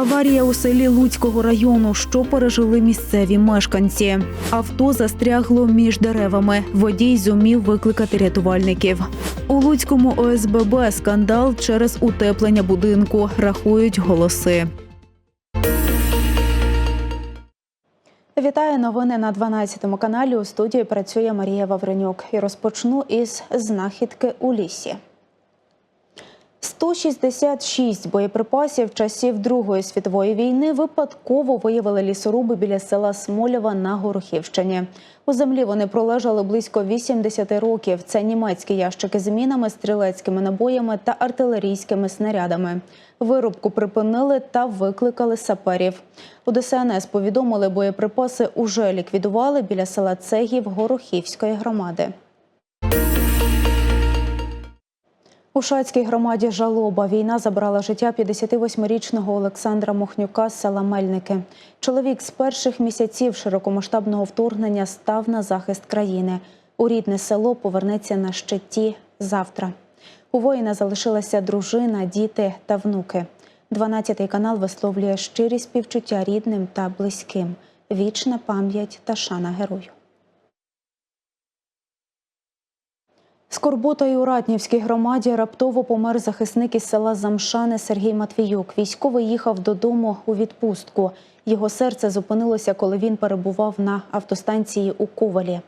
Аварія у селі Луцького району, що пережили місцеві мешканці. Авто застрягло між деревами. Водій зумів викликати рятувальників. У Луцькому ОСББ скандал через утеплення будинку. Рахують голоси. Вітаю новини на 12 каналі. У студії працює Марія Вавренюк. І розпочну із знахідки у лісі. 166 боєприпасів часів Другої світової війни випадково виявили лісоруби біля села Смолєва на Горохівщині. У землі вони пролежали близько 80 років. Це німецькі ящики з мінами, стрілецькими набоями та артилерійськими снарядами. Вирубку припинили та викликали саперів. У ДСНС повідомили, боєприпаси уже ліквідували біля села Цегів Горохівської громади. У Шацькій громаді Жалоба війна забрала життя 58-річного Олександра Мохнюка з села Мельники. Чоловік з перших місяців широкомасштабного вторгнення став на захист країни. У рідне село повернеться на щиті завтра. У воїна залишилася дружина, діти та внуки. 12-й канал висловлює щирі співчуття рідним та близьким. Вічна пам'ять та шана герою. Скорботою у Ратнівській громаді раптово помер захисник із села Замшани Сергій Матвіюк. Військовий їхав додому у відпустку. Його серце зупинилося, коли він перебував на автостанції у Ковалі.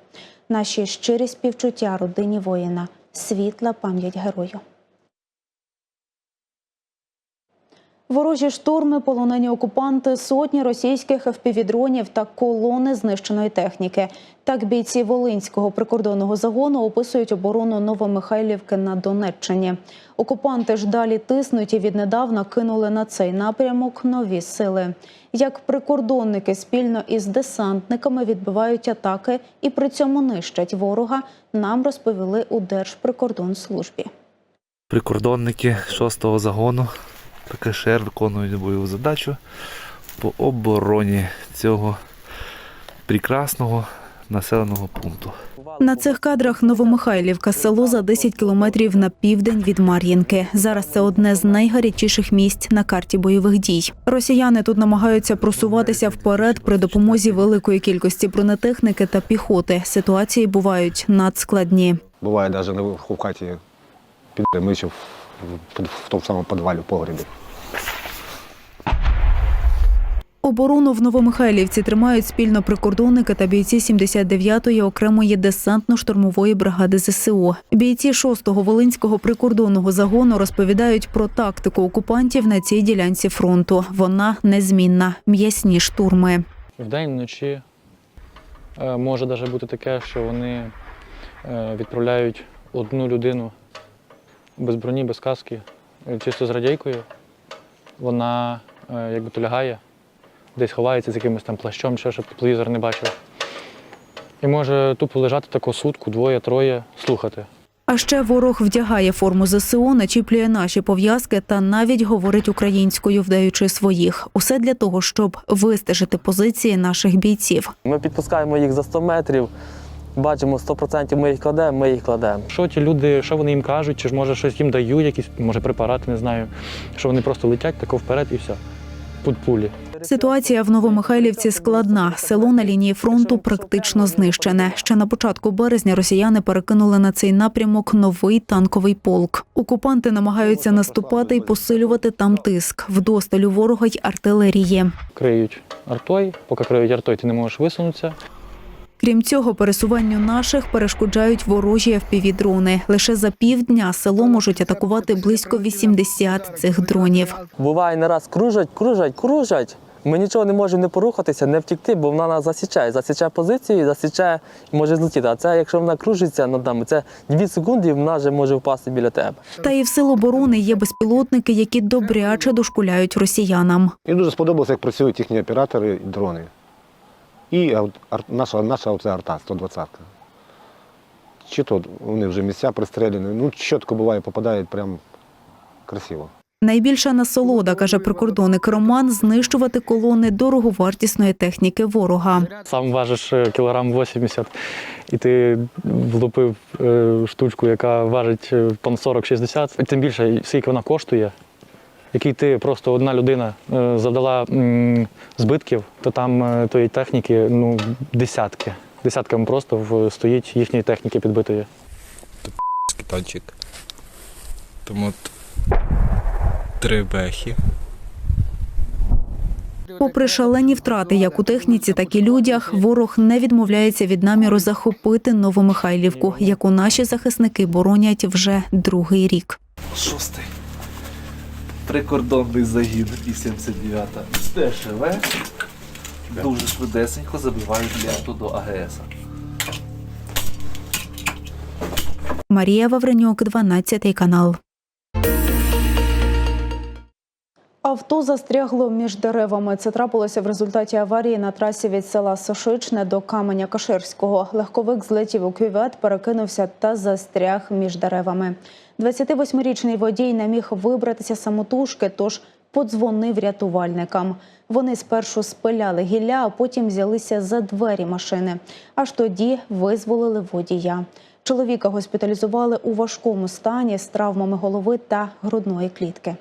Наші щирі співчуття родині воїна. Світла пам'ять герою. Ворожі штурми, полонені окупанти, сотні російських FPV-дронів та колони знищеної техніки. Так бійці Волинського прикордонного загону описують оборону Новомихайлівки на Донеччині. Окупанти ж далі тиснуть і віднедавна кинули на цей напрямок нові сили. Як прикордонники спільно із десантниками відбивають атаки і при цьому нищать ворога, нам розповіли у Держприкордонслужбі. Прикордонники 6-го загону ПКШР виконують бойову задачу по обороні цього прекрасного населеного пункту. На цих кадрах Новомихайлівка, село за 10 кілометрів на південь від Мар'їнки. Зараз це одне з найгарячіших місць на карті бойових дій. Росіяни тут намагаються просуватися вперед при допомозі великої кількості бронетехніки та піхоти. Ситуації бувають надскладні. Буває навіть в хаті під ми в, в, в тому самому підвалі в погребі. Оборону в Новомихайлівці тримають спільно прикордонники та бійці 79-ї окремої десантно-штурмової бригади ЗСУ. Бійці 6-го Волинського прикордонного загону розповідають про тактику окупантів на цій ділянці фронту. Вона незмінна м'ясні штурми. Вдень, вночі Е, може навіть бути таке, що вони е, відправляють одну людину без броні, без каски, е, чисто з радійкою. Вона якби лягає, десь ховається з якимось там плащом, чи щоб тепловізор не бачив. І може тупо лежати таку сутку, двоє, троє, слухати. А ще ворог вдягає форму ЗСУ, начіплює наші пов'язки та навіть говорить українською, вдаючи своїх. Усе для того, щоб вистежити позиції наших бійців. Ми підпускаємо їх за 100 метрів, бачимо 100% ми їх кладемо, ми їх кладемо. Що ті люди, що вони їм кажуть, чи ж може щось їм дають, якісь може препарати, не знаю. Що вони просто летять тако вперед і все. Під пулі. Ситуація в Новомихайлівці складна. Село на лінії фронту практично знищене. Ще на початку березня росіяни перекинули на цей напрямок новий танковий полк. Окупанти намагаються наступати і посилювати там тиск. Вдосталь у ворога й артилерії. Криють артой, поки криють артой, ти не можеш висунутися. Крім цього, пересуванню наших перешкоджають ворожі FPV-дрони. Лише за півдня село можуть атакувати близько 80 цих дронів. Буває не раз кружать, кружать, кружать. Ми нічого не можемо не порухатися, не втікти, бо вона нас засічає. Засічає позицію, засічає і може злетіти. А це, якщо вона кружиться над нами, це 2 секунди, і вона вже може впасти біля тебе. Та і в сил оборони є безпілотники, які добряче дошкуляють росіянам. Мені дуже сподобалося, як працюють їхні оператори і дрони. І наша, наша оця арта 120 Чи то вони вже місця пристрелені, ну чітко буває, попадають прям красиво. Найбільша насолода, каже прикордонник Роман, знищувати колони дороговартісної техніки ворога. Сам важиш е, кілограм 80, і ти влупив е, штучку, яка важить е, тонн 40-60. Тим більше, скільки вона коштує. який ти просто одна людина завдала збитків, то там тої техніки ну, десятки. Десятками просто стоїть їхньої техніки підбитої. танчик. Тому от три бехи. Попри шалені втрати, як у техніці, так і людях, ворог не відмовляється від наміру захопити Новомихайлівку, яку наші захисники боронять вже другий рік. Шостий. Прикордонний загін і 79-та. ДШВ. Дуже швидесенько забивають ленту до АГС. Марія Вавренюк, 12 канал. Авто застрягло між деревами. Це трапилося в результаті аварії на трасі від села Сошичне до каменя Каширського. Легковик злетів у кювет, перекинувся та застряг між деревами. 28-річний водій не міг вибратися самотужки, тож подзвонив рятувальникам. Вони спершу спиляли гілля, а потім взялися за двері машини. Аж тоді визволили водія. Чоловіка госпіталізували у важкому стані з травмами голови та грудної клітки.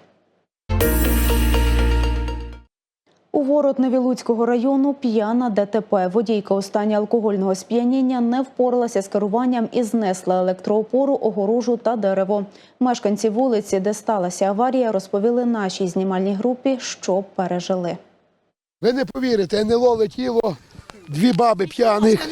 У ворот Невілуцького району п'яна ДТП. Водійка у стані алкогольного сп'яніння не впоралася з керуванням і знесла електроопору, огорожу та дерево. Мешканці вулиці, де сталася аварія, розповіли нашій знімальній групі, що пережили. Ви не повірите, НЛО летіло, дві баби п'яних.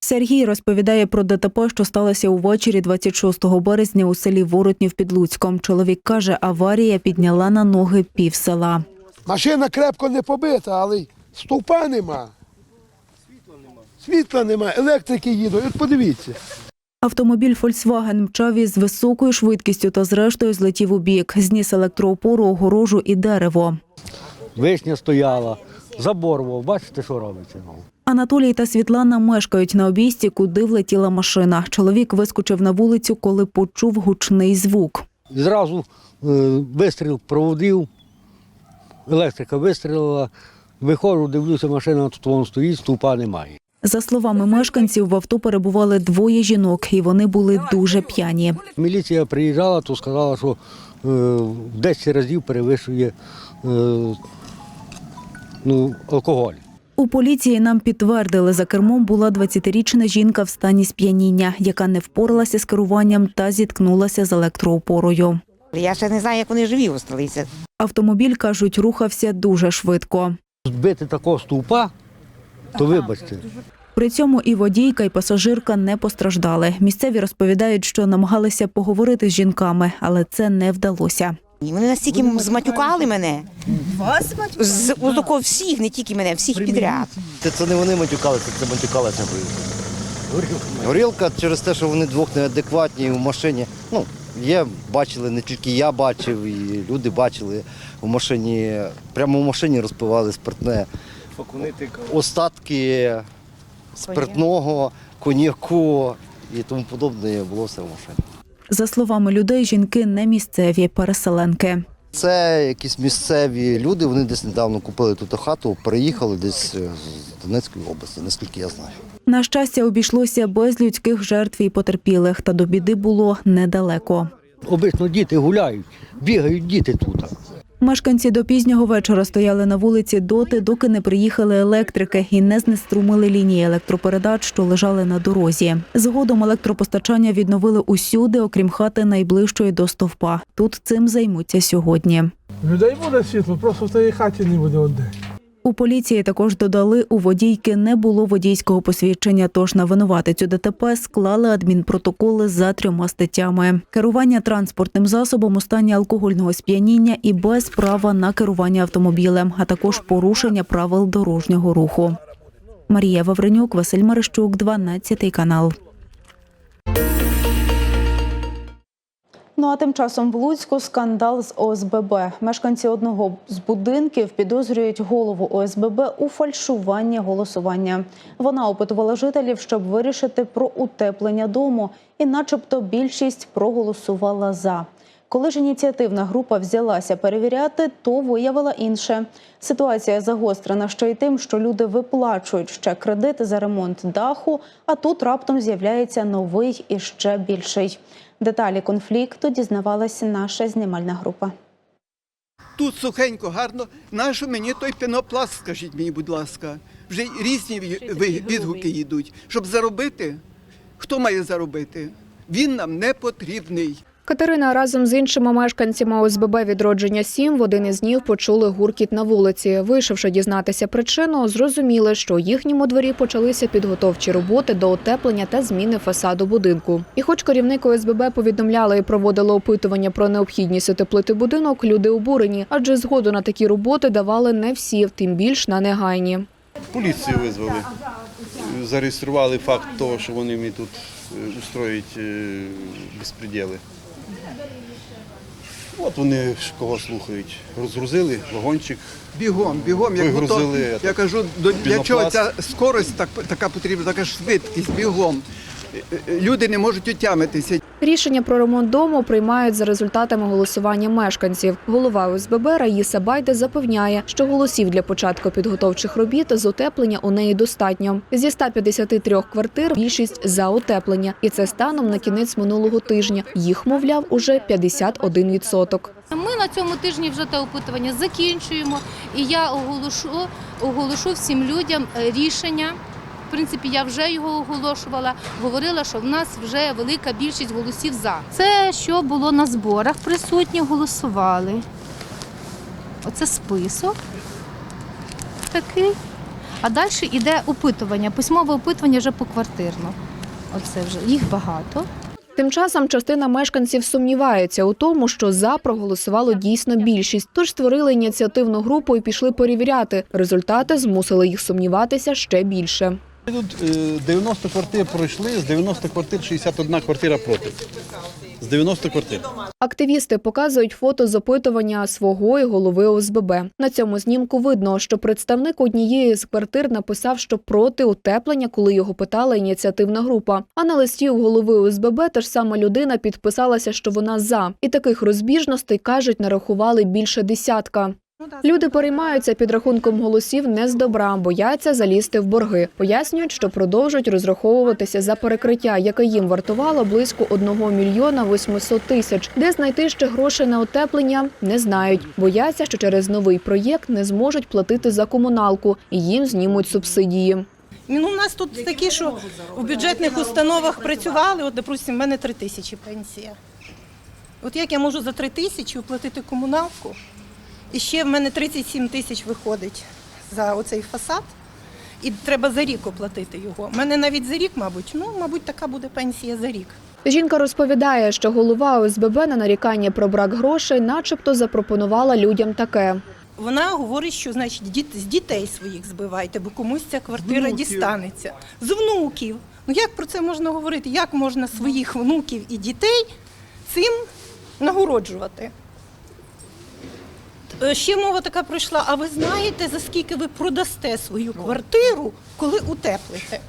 Сергій розповідає про ДТП, що сталося увечері 26 березня у селі Воротнів під Луцьком. Чоловік каже, аварія підняла на ноги пів села. Машина крепко не побита, але й стовпа нема. Світла нема, Світла нема, електрики їдуть. От подивіться. Автомобіль Volkswagen мчав із високою швидкістю та зрештою злетів у бік. Зніс електроопору, огорожу і дерево. Вишня стояла, забор був. Бачите, що робиться? Анатолій та Світлана мешкають на обійсті, куди влетіла машина. Чоловік вискочив на вулицю, коли почув гучний звук. Зразу е, вистріл проводив, електрика вистрілила. Виходжу, дивлюся, машина тут вон стоїть, ступа немає. За словами мешканців, в авто перебували двоє жінок, і вони були дуже п'яні. Міліція приїжджала, то сказала, що е, в 10 разів перевищує е, ну, алкоголь. У поліції нам підтвердили, за кермом була 20-річна жінка в стані сп'яніння, яка не впоралася з керуванням та зіткнулася з електроопорою. Я ще не знаю, як вони живі осталися. Автомобіль, кажуть, рухався дуже швидко. Збити такого стовпа, то вибачте. При цьому і водійка, і пасажирка не постраждали. Місцеві розповідають, що намагалися поговорити з жінками, але це не вдалося. Вони настільки зматюкали мене. Вас З отако всіх, не тільки мене, всіх підряд. Це, це не вони матюкалися, це матюкалася горілка. Горілка через те, що вони двох неадекватні в машині. Ну, є, бачили, не тільки я бачив, і люди бачили в машині, прямо в машині розпивали спиртне. Остатки спиртного, коньяку і тому подобне було все в машині. За словами людей, жінки не місцеві переселенки. Це якісь місцеві люди, вони десь недавно купили тут хату, переїхали десь е, з Донецької області, наскільки я знаю. На щастя, обійшлося без людських жертв і потерпілих, та до біди було недалеко. Обично діти гуляють, бігають діти тут. Мешканці до пізнього вечора стояли на вулиці доти, доки не приїхали електрики і не знеструмили лінії електропередач, що лежали на дорозі. Згодом електропостачання відновили усюди, окрім хати найближчої до стовпа. Тут цим займуться сьогодні. Людей буде світло, просто в тій хаті не буде одне. У поліції також додали, у водійки не було водійського посвідчення, тож на винуватицю ДТП склали адмінпротоколи за трьома статтями: керування транспортним засобом у стані алкогольного сп'яніння і без права на керування автомобілем, а також порушення правил дорожнього руху. Марія Вавренюк, Василь Марищук, 12 канал. Ну а тим часом в Луцьку скандал з ОСББ. Мешканці одного з будинків підозрюють голову ОСББ у фальшуванні голосування. Вона опитувала жителів, щоб вирішити про утеплення дому, і, начебто, більшість проголосувала за. Коли ж ініціативна група взялася перевіряти, то виявила інше. Ситуація загострена ще й тим, що люди виплачують ще кредити за ремонт даху, а тут раптом з'являється новий і ще більший. Деталі конфлікту дізнавалася наша знімальна група. тут сухенько, гарно. Нащо мені той пенопласт, скажіть мені, будь ласка. Вже різні відгуки йдуть. Щоб заробити, хто має заробити? Він нам не потрібний. Катерина разом з іншими мешканцями ОСББ відродження 7 в один із днів почули гуркіт на вулиці. Вийшовши дізнатися причину, зрозуміли, що у їхньому дворі почалися підготовчі роботи до утеплення та зміни фасаду будинку. І, хоч керівник ОСББ повідомляли і проводили опитування про необхідність утеплити будинок, люди обурені, адже згоду на такі роботи давали не всі, тим більш на негайні. Поліцію визвали. Зареєстрували факт того, що вони мені тут е, устроюють е, безпреділи. От вони кого слухають. Розгрузили вагончик. Бігом, бігом, як Вигрузили будто, этот я кажу, до, для пінопласт. чого ця скорость так, така потрібна, така швидкість, бігом. Е, е, Люди не можуть отямитися. Рішення про ремонт дому приймають за результатами голосування мешканців. Голова ОСББ Раїса Байде запевняє, що голосів для початку підготовчих робіт з утеплення у неї достатньо. Зі 153 квартир більшість за утеплення, і це станом на кінець минулого тижня. Їх, мовляв, уже 51%. Ми на цьому тижні вже те опитування закінчуємо, і я оголошу, оголошу всім людям е, рішення. В принципі, я вже його оголошувала. Говорила, що в нас вже велика більшість голосів за. Це що було на зборах присутні, голосували. Оце список такий. А далі йде опитування, письмове опитування вже поквартирно. Оце вже їх багато. Тим часом частина мешканців сумнівається у тому, що за проголосувало дійсно більшість. Тож створили ініціативну групу і пішли перевіряти. Результати змусили їх сумніватися ще більше. Тут е, 90 квартир пройшли, з 90 квартир 61 квартира проти. З 90 квартир. Активісти показують фото з опитування свого і голови ОСББ. На цьому знімку видно, що представник однієї з квартир написав, що проти утеплення, коли його питала ініціативна група. А на листі у голови ОСББ та ж сама людина підписалася, що вона за. І таких розбіжностей кажуть, нарахували більше десятка. Люди переймаються підрахунком голосів не з добра, бояться залізти в борги. Пояснюють, що продовжують розраховуватися за перекриття, яке їм вартувало близько 1 мільйона 800 тисяч. Де знайти ще гроші на утеплення, не знають. Бояться, що через новий проєкт не зможуть платити за комуналку і їм знімуть субсидії. Ну, у нас тут такі, що в бюджетних установах працювали, от, допустимо, в мене 3 тисячі пенсія. От як я можу за 3 тисячі оплатити комуналку, і ще в мене 37 тисяч виходить за оцей фасад, і треба за рік оплатити його. У мене навіть за рік, мабуть, ну, мабуть, така буде пенсія за рік. Жінка розповідає, що голова ОСББ на нарікання про брак грошей, начебто, запропонувала людям таке. Вона говорить, що значить діт- з дітей своїх збивайте, бо комусь ця квартира Внуків. дістанеться. З внуків. Ну як про це можна говорити? Як можна своїх внуків і дітей цим нагороджувати? Е, Ще мова така пройшла. А ви знаєте, за скільки ви продасте свою квартиру, коли утеплите?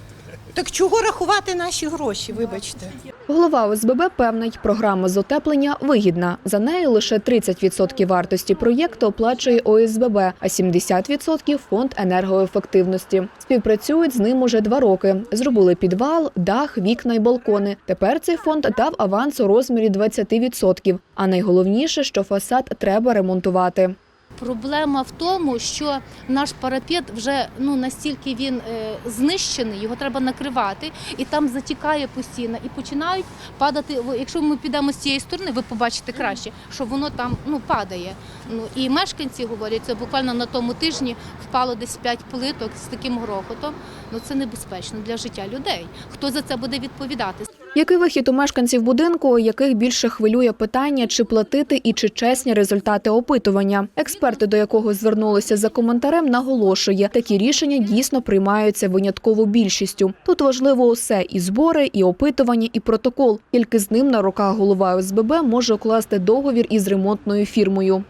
Так чого рахувати наші гроші, вибачте? Голова ОСББ певнить, програма з утеплення вигідна. За нею лише 30% вартості проєкту оплачує ОСББ, а 70% – фонд енергоефективності. Співпрацюють з ним уже два роки. Зробили підвал, дах, вікна й балкони. Тепер цей фонд дав аванс у розмірі 20%. А найголовніше, що фасад треба ремонтувати. Проблема в тому, що наш парапет вже ну настільки він е, знищений, його треба накривати, і там затікає постійно, і починають падати. Якщо ми підемо з цієї сторони, ви побачите краще, що воно там ну падає. Ну і мешканці говорять, це буквально на тому тижні впало десь 5 плиток з таким грохотом. Ну це небезпечно для життя людей. Хто за це буде відповідати? Який вихід у мешканців будинку, яких більше хвилює питання, чи платити і чи чесні результати опитування? Експерти, до якого звернулися за коментарем, наголошує, такі рішення дійсно приймаються винятково більшістю. Тут важливо усе – і збори, і опитування, і протокол. Тільки з ним на руках голова ОСББ може укласти договір із ремонтною фірмою.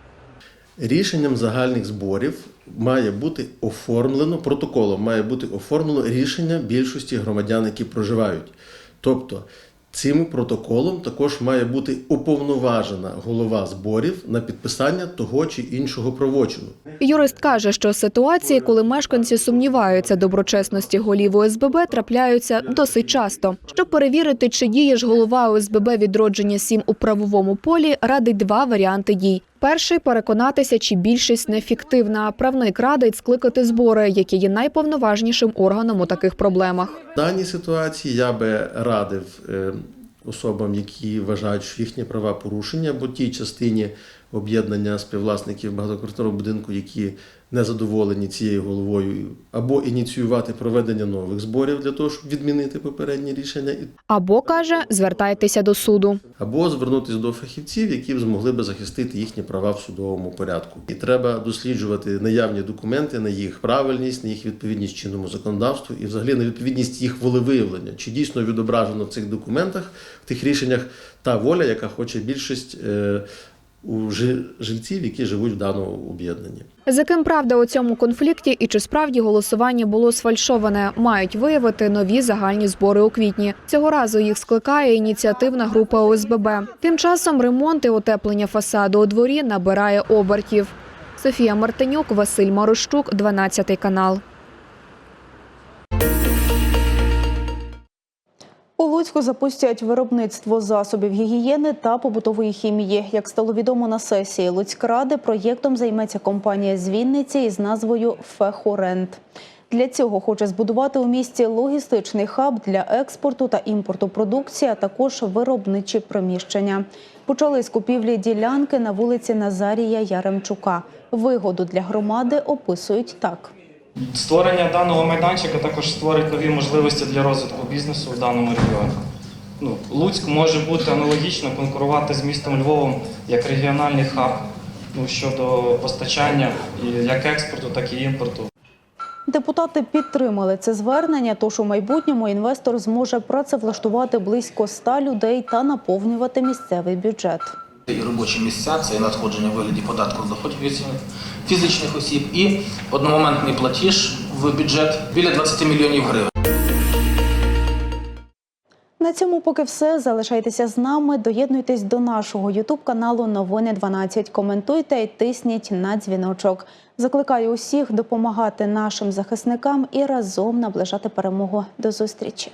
Рішенням загальних зборів має бути оформлено протоколом, має бути оформлено рішення більшості громадян, які проживають. Тобто цим протоколом також має бути уповноважена голова зборів на підписання того чи іншого правочину. Юрист каже, що ситуації, коли мешканці сумніваються доброчесності голів ОСББ, трапляються досить часто. Щоб перевірити, чи діє ж голова ОСББ відродження 7 у правовому полі, радить два варіанти дій: Перший переконатися, чи більшість нефіктивна. Правник радить скликати збори, які є найповноважнішим органом у таких проблемах. В даній ситуації я би радив е, особам, які вважають, що їхні права порушення, бо тій частині об'єднання співвласників багатоквартирного будинку, які не задоволені цією головою, або ініціювати проведення нових зборів для того, щоб відмінити попередні рішення, Або каже, звертайтеся до суду. або звернутися до фахівців, які б змогли би захистити їхні права в судовому порядку. І треба досліджувати наявні документи на їх правильність, на їх відповідність чинному законодавству і взагалі на відповідність їх волевиявлення. Чи дійсно відображено в цих документах, в тих рішеннях та воля, яка хоче більшість е, у жильців, які живуть в даному об'єднанні. За ким правда у цьому конфлікті і чи справді голосування було сфальшоване, мають виявити нові загальні збори у квітні. Цього разу їх скликає ініціативна група ОСББ. Тим часом ремонт і утеплення фасаду у дворі набирає обертів. Софія Мартинюк, Василь Марощук, 12 канал. У Луцьку запустять виробництво засобів гігієни та побутової хімії. Як стало відомо на сесії Луцькради, проєктом займеться компанія з Вінниці із назвою Фехорент. Для цього хоче збудувати у місті логістичний хаб для експорту та імпорту продукції, а також виробничі приміщення. Почали з купівлі ділянки на вулиці Назарія Яремчука. Вигоду для громади описують так. Створення даного майданчика також створить нові можливості для розвитку бізнесу в даному регіоні. Ну, Луцьк може бути аналогічно конкурувати з містом Львовом як регіональний хаб ну, щодо постачання як експорту, так і імпорту. Депутати підтримали це звернення, тож у майбутньому інвестор зможе працевлаштувати близько 100 людей та наповнювати місцевий бюджет. І робочі місця це і надходження в вигляді податку з доходів фізичних осіб і одномоментний платіж в бюджет біля 20 мільйонів гривень. На цьому поки все. Залишайтеся з нами. Доєднуйтесь до нашого ютуб каналу Новини 12. Коментуйте і тисніть на дзвіночок. Закликаю усіх допомагати нашим захисникам і разом наближати перемогу. До зустрічі.